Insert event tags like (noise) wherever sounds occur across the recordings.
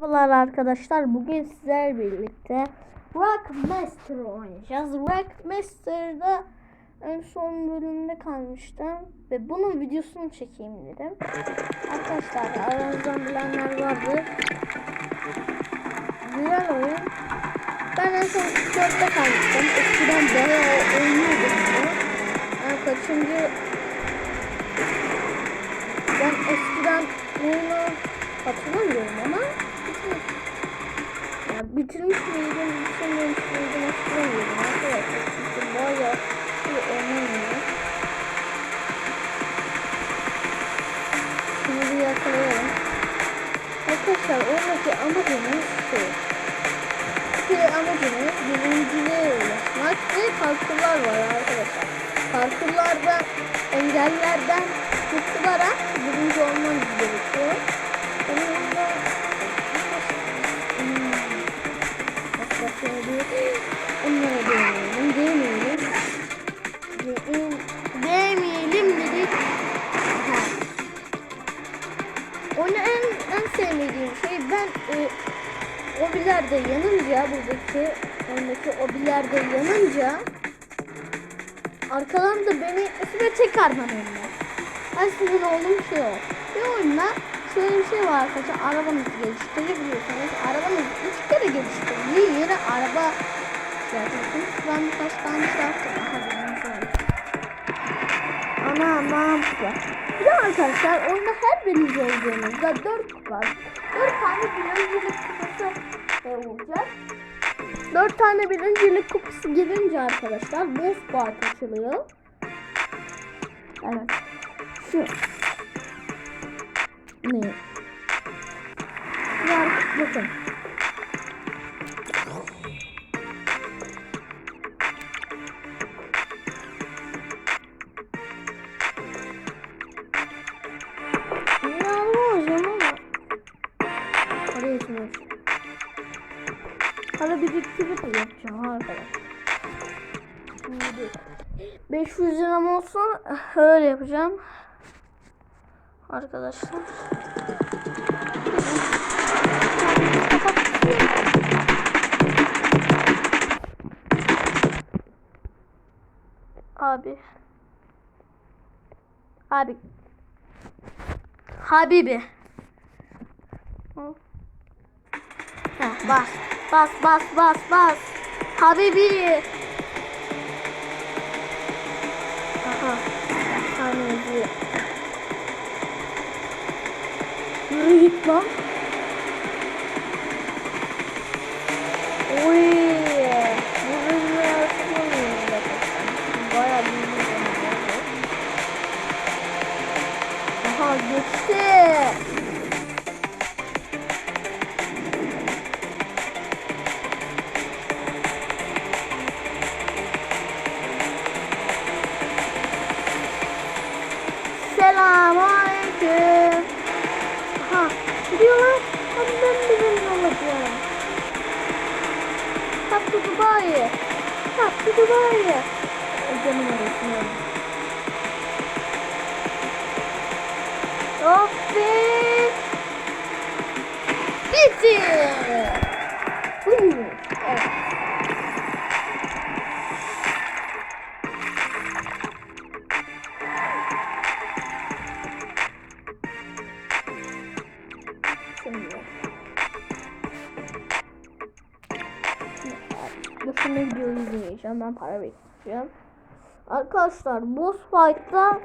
Merhabalar arkadaşlar. Bugün sizler birlikte Rockmaster oynayacağız. Rockmaster'da en son bölümde kalmıştım ve bunun videosunu çekeyim dedim. Arkadaşlar aranızdan bilenler vardı. Güzel oyun. Ben en son 4'te kalmıştım. Eskiden bayağı oynuyordum bunu. Ben kaçıncı ben eskiden oyunu hatırlamıyorum ama ya bitirmiş miydim, bitirmemiş Onu en, en sevmediğim şey ben e, obilerde yanınca buradaki öndeki obilerde yanınca arkadan da beni üstüme çekarman önüne. Ben sinir olduğum şey o. Bir oyunda şöyle bir şey var arkadaşlar. Arabanızı geliştirebiliyorsunuz. Arabanızı üç kere geliştirin. Yeni araba yapıyorsunuz. Ben birkaç tane şey yaptım. Hadi Ana ne yaptılar? Bir de arkadaşlar oyunda her birinci olduğunuzda dört kupa. Dört tane birincilik kupası olacak. Dört tane birincilik kupası gelince arkadaşlar boss fight açılıyor. Evet. Şu. Ne? Ya bakın. 500 liram olsun öyle yapacağım. Arkadaşlar. Abi. Abi. Habibi. Heh, bas. Bas bas bas bas. Habibi. Habibi. Yürü git lan. Dubai. Tak, to Dubai. Idziemy na rozmian. Opie! Widzicie! Para bekleyeceğim. Arkadaşlar boss fight'ta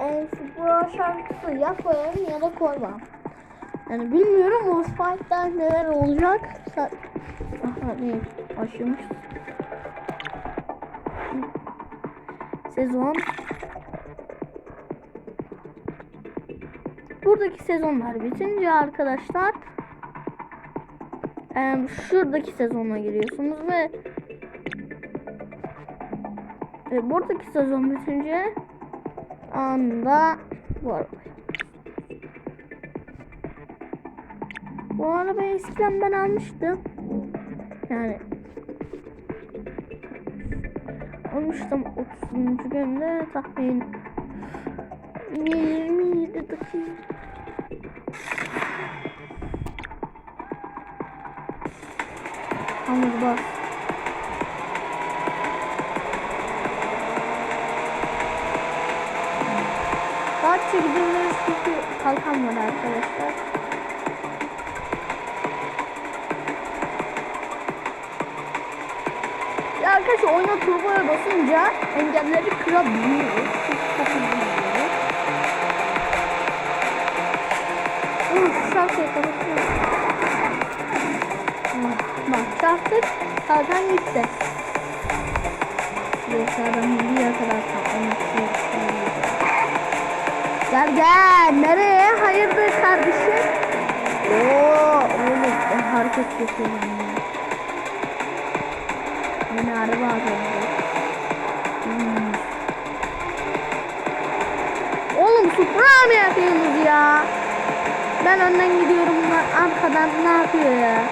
e, Supra şarkısı ya koyarım ya da koymam. Yani bilmiyorum boss fight'ta neler olacak. Sa Aha ne başlamış. Sezon. Buradaki sezonlar bitince arkadaşlar e, şuradaki sezona giriyorsunuz ve ve buradaki sezon bitince anda bu araba. Bu arabayı eskiden ben almıştım. Yani almıştım 30. günde tahmin 27 dakika Hamur bas. Rahatça gidebiliriz çünkü kalkan var arkadaşlar. Ya arkadaşlar oyuna turboya basınca engelleri kırabiliyoruz. Çok çok hızlı gidiyoruz. Kapatıyorum. Ah, Bak çarptık. Kalkan gitti. Yoksa adam bir kadar saklamıştı. Gel gel. Nereye? Hayırdır kardeşim? Oo, oğlum ben hareket ya. Yine araba alıyor. Hmm. Oğlum Supra mı yapıyorsunuz ya? Ben önden gidiyorum bunlar arkadan ne yapıyor ya?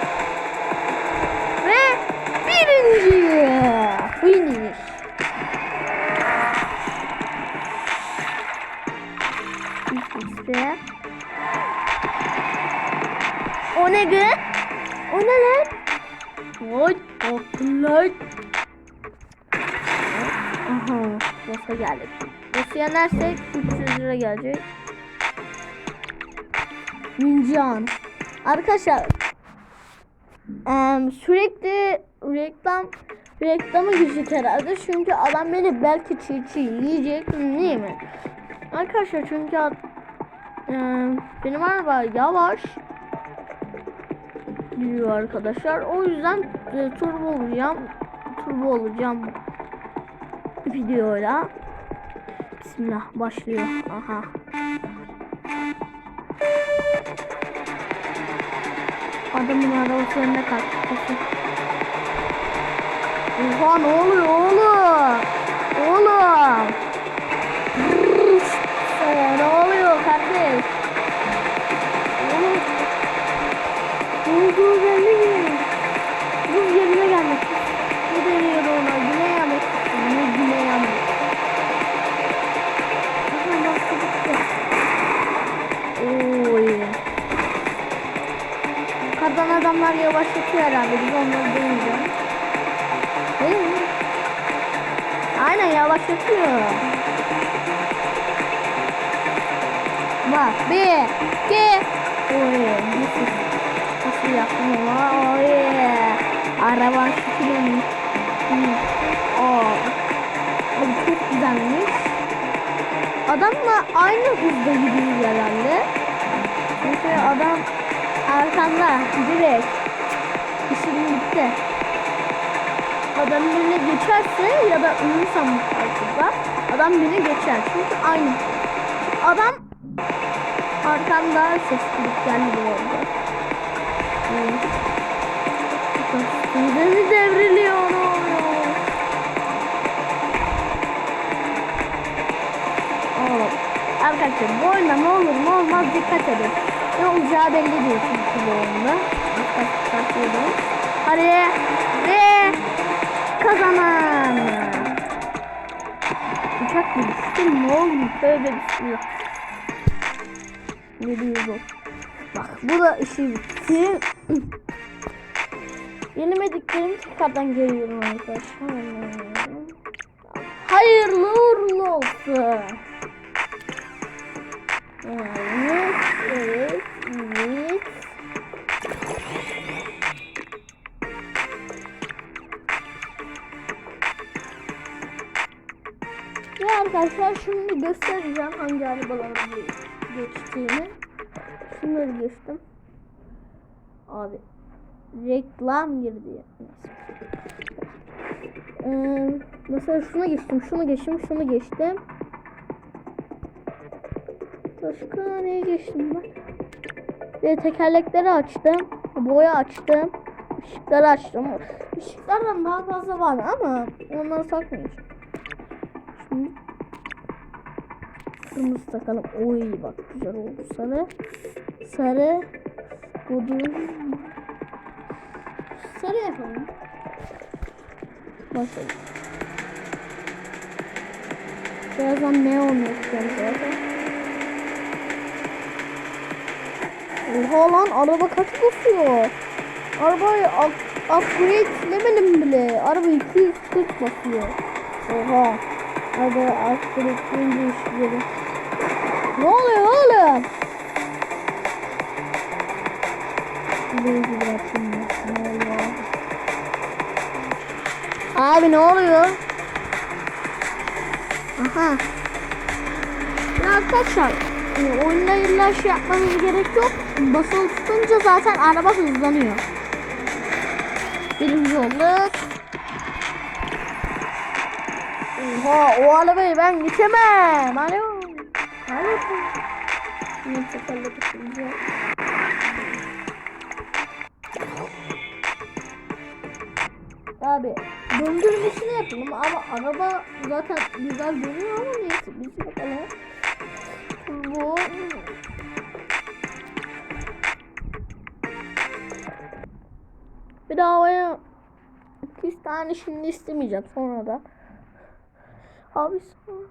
Ve birinci finish. İşte. Akıllar. Aha, boss'a geldik. Boss'u yenersek 300 lira gelecek. Ninjan. Arkadaşlar em, sürekli reklam reklamı gücük herhalde çünkü adam beni belki çiğ çiğ yiyecek değil mi? Arkadaşlar çünkü em, benim araba yavaş gidiyor arkadaşlar. O yüzden e, turbo olacağım. Turbo olacağım videoyla. Bismillah başlıyor. Aha. Adamın arabası önüne kalktı. Oha ne oluyor? Oğlum. Yavaşlatıyor herhalde. Biz onları deneyeceğim. Değil mi? Aynen yavaşlatıyor. Bak bir, iki. Oy, nasıl, nasıl yaptım ama oy. Araba şükürüm. Aa, abi çok güzelmiş. Adamla aynı hızda gidiyor herhalde. Çünkü adam arkanda direkt bitti. Adam birine geçerse ya da bu parkurda adam beni geçer. Çünkü aynı. Adam arkamda ses gidip geldi bu arada. Evet. Üstümüze devriliyor. Arkadaşlar bu oyunda ne olur ne olmaz dikkat edin. Ne olacağı belli değil çünkü bu oyunda. Arkadaşlar Hadi ve kazanan. Uçak mı düştü ne oldu? Tövbe bismillah. Ne diyor bu? Bak bu da işi bitti. (clears throat) Yenemediklerim tekrardan geliyorum arkadaşlar. Hayırlı uğurlu olsun. Evet, evet. Şimdi göstereceğim hangi arabaları ge- geçtiğini. Şunları geçtim. Abi reklam girdi. Neyse. Ee, mesela şuna geçtim, şunu geçtim, şunu geçtim. Başka neye geçtim ben? Ve tekerlekleri açtım. Boya açtım. Işıkları açtım. Işıklardan daha fazla var ama onları sakmayacağım. Şimdi kırmızı takalım. Oy bak güzel oldu sarı. Sarı. Budur. Sarı yapalım. Bakalım. Birazdan neon yapacağım zaten. Oha lan araba kaç basıyor? Arabayı upgrade'lemedim bile. Araba 240 basıyor. Oha. Hadi upgrade'leyince işleri. Ne oluyor oğlum? Benzin bıraktım ya. Ne oluyor? Abi ne oluyor? Aha. Ya arkadaşlar e, oyunda illa şey yapmanız gerek yok. Basılı tutunca zaten araba hızlanıyor. Birinci olduk. Oha o arabayı ben geçemem. Alo. Alo. Neyse kalladık şimdi. Abi döndürmesini yapalım ama araba zaten güzel dönüyor ama neyse biz bakalım. Bu bir daha havaya 200 tane şimdi istemeyeceğim sonra da. Abi sonra-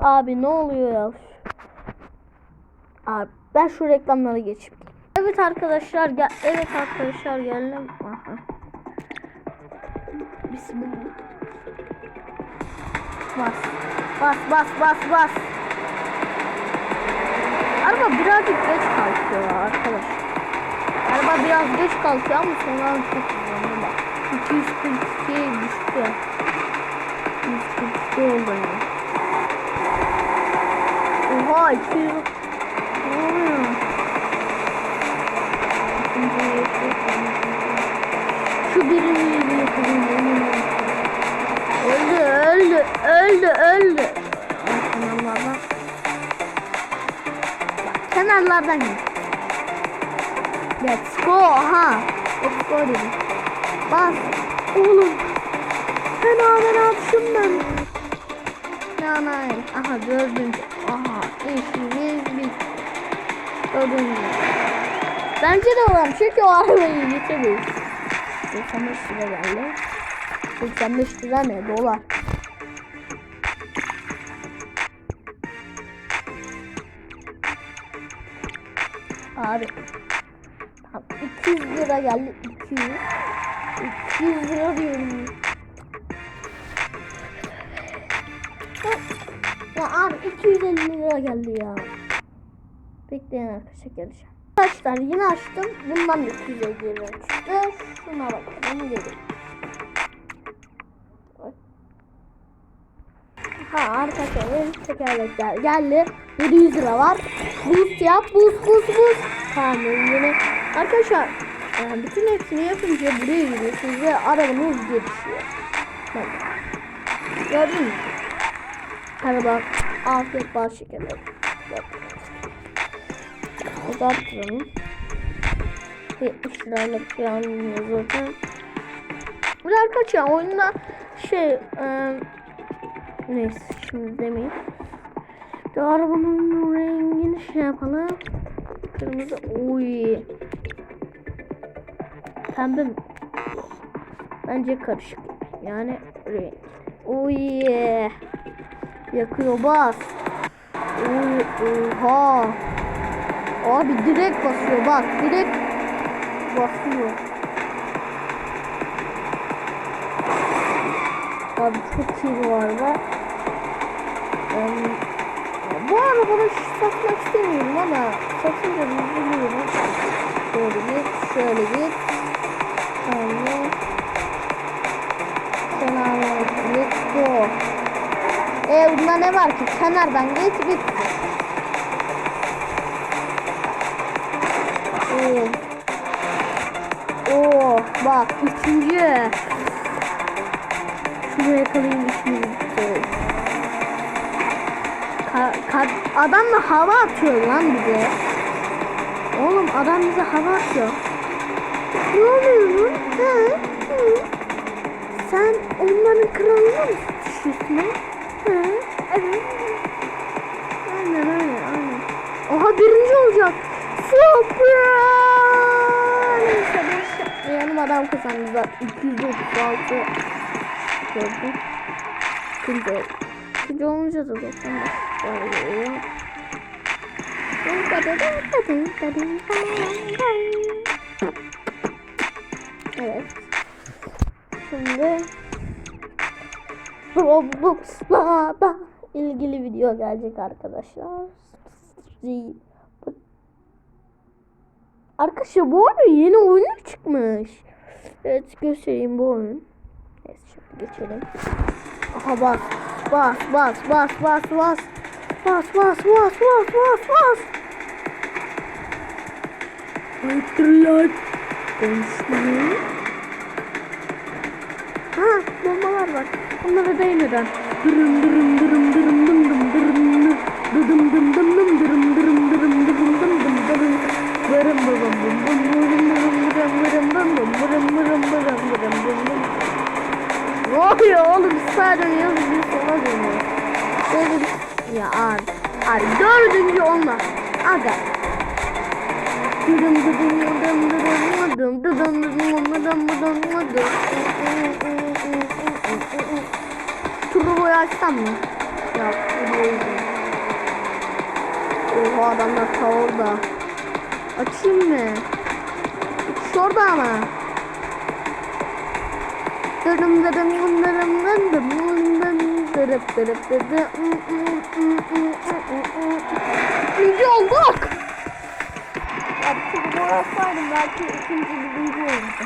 Abi ne oluyor ya? Abi ben şu reklamlara geçeyim. Evet arkadaşlar gel evet arkadaşlar geldim. Aha. Bas. Bas bas bas bas. Araba birazcık geç kalkıyor ya arkadaş. Araba biraz geç kalkıyor ama sonra çok hızlanıyor bak. 242'ye düştü. 242 oldu. Oha 200. Ne oluyor? İkinciyi yapıyorum. Şu birini bir yapalım. Öldü öldü öldü öldü. Kenarlardan. Bak, Kenarlardan git. Let's go ha. Let's go dedim. Bas. Oğlum. Fena fena. Ya hayır. Aha dördüncü. Aha işimiz bitti. Dördüncü. Bence de olan çünkü o arabayı geçemeyiz. 85 lira geldi. 85 lira ne? Dolar. Abi. Tamam, 200 lira geldi. 200. 200 lira diyorum. Ya abi 250 lira geldi ya. Bekleyin arkadaşlar geleceğim. Arkadaşlar yine açtım. Bundan da 250 lira çıktı. Şuna bakalım gelin. Ha arkadaşlar benim tekerlekler geldi. 700 lira var. Boost yap. Boost boost boost. Tamam yine. Arkadaşlar yani bütün hepsini yapınca buraya giriyorsunuz ve arabanız gelişiyor. Bak. Gördün mü? Araba afiyet bal şekerleri. Bak. Uzattıralım. 70 lirayla bir almıyor zaten. De arkadaşlar oyunda şey e, neyse şimdi demeyeyim. Bir arabanın rengini şey yapalım. Kırmızı. Uy. Pembe mi? Bence karışık. Yani renk. Uy. Yakıyor bas. Uy. Oha. Abi direkt basıyor bak. Direkt basıyor. Abi çok iyi bu araba. Yani, bu arabayı satmak istemiyorum ama satınca üzülüyorum. Şöyle git, şöyle git. Şöyle. Selamünaleyküm. Let's go. E bunda ne var ki? Kenardan geç git. Oo. Oo, bak üçüncü. Şunu yakalayayım üçüncü. Ka ka adam da hava atıyor lan bize. Oğlum adam bize hava atıyor. Ne oluyor lan? He? Hı? Sen onların kralına mı düşüyorsun? He? Evet. Aynen aynen aynen. Oha birinci olacak. Süper. Adam kazandı zaten. 236 gördüm. İkinci oldu. İkinci olunca da zaten böyle oluyor. Evet. şimdi Roblox'la da ilgili video gelecek arkadaşlar. Arkadaşlar bu oyun yeni oyun çıkmış. Evet göstereyim bu oyun. Evet şimdi geçelim. Aha bas bas bas bas bas bas bas bas bas bas bas bas. Hayırdır Konuşmayın. Ha bombalar var. Onlara değmeden. Dırım dırım dırım dırım dım dım dırım dım dım dım dım dım dırım dırım dırım dırım dım dım dırım Vırım vırım vım vım vırım vırım vırım vırım vım vım Ne oluyor oğlum sadece yazı bir sola dönüyor. Dedim ya ar ar dördüncü olma. Aga. Dıdım dıdım dıdım dıdım dıdım dıdım dıdım dıdım dıdım dıdım Turboyu açsam mı? Ya turboyu Oha adamlar ta orada. Açayım mı? Şurada ama. Dırım dırım dırım dırım dırım dırım dırıp dırıp dırıp Üçüncü olduk. Abi turbo yapsaydım belki ikinci birinci olurdu.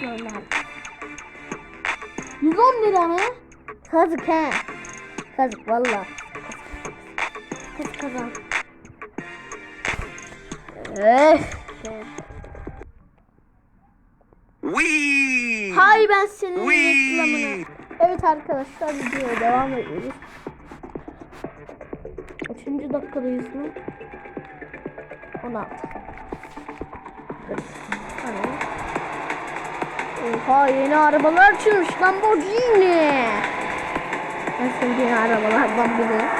Şöyle. 110 lira mı? Kazık he. Kazık valla. Kazan. Wee! Hay ben senin reklamını. Evet arkadaşlar videoya devam ediyoruz. Kaçıncı dakikadayız mı? 16. Hani? Oha yeni arabalar çıkmış Lamborghini. En sevdiğim arabalardan biri.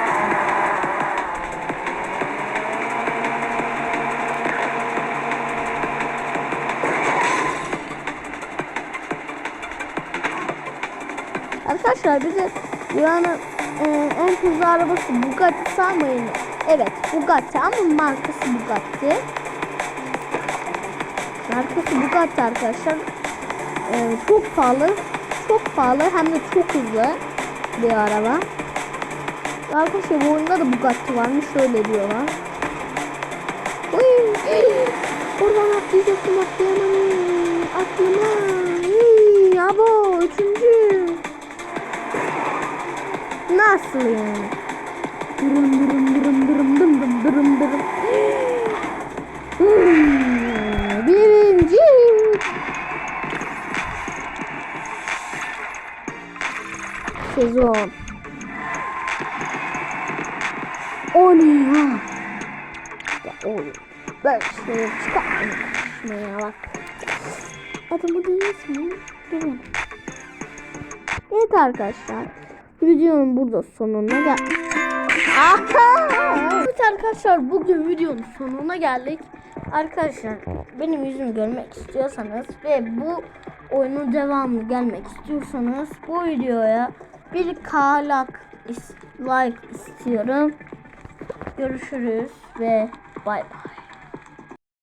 Arkadaşlar dünyanın e, en hızlı arabası Bugatti sanmayın. Evet Bugatti ama markası Bugatti. Markası Bugatti arkadaşlar. E, çok pahalı. Çok pahalı hem de çok hızlı bir araba. Arkadaşlar bu oyunda da Bugatti varmış şöyle diyorlar. Uy, Oradan atlayacaktım atlayamadım. Aklıma. Abo üçüncü. Nasıl yani? Dırım dırım dırım dırım dım dırım dırım. Hmm, Birinci. Sezon. O ne ya? Ya oğlum. Ben şunu çıkartmayayım. Şuraya bak. Adamı deniz mi? Durun. Evet arkadaşlar. Videonun burada sonuna gel. Aha! Evet arkadaşlar bugün videonun sonuna geldik. Arkadaşlar benim yüzümü görmek istiyorsanız ve bu oyunun devamı gelmek istiyorsanız bu videoya bir kalak like istiyorum. Görüşürüz ve bay bay.